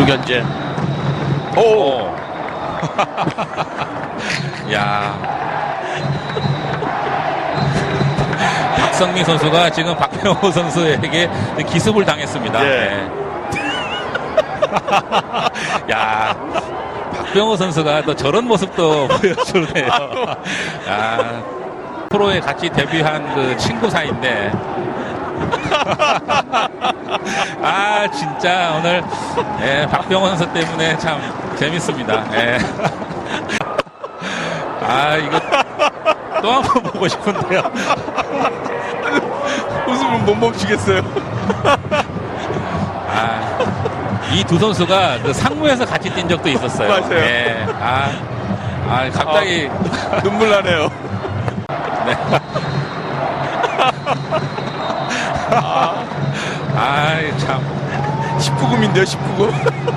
2루 견제. 오! 오. 야. 박성민 선수가 지금 박병호 선수에게 기습을 당했습니다. 예. 네. 야. 박병호 선수가 또 저런 모습도 보여주네요. 야. 프로에 같이 데뷔한 그 친구 사이인데. 아, 진짜 오늘, 예, 박병호 선수 때문에 참 재밌습니다. 예. 아, 이거 또 한 번 보고 싶은데요. 웃음을 못 멈추겠어요. 아, 이 두 선수가 그 상무에서 같이 뛴 적도 있었어요. 맞아요. 예. 아, 아, 갑자기. 눈물 나네요. 네. 아, 참. 19금인데요, 19금.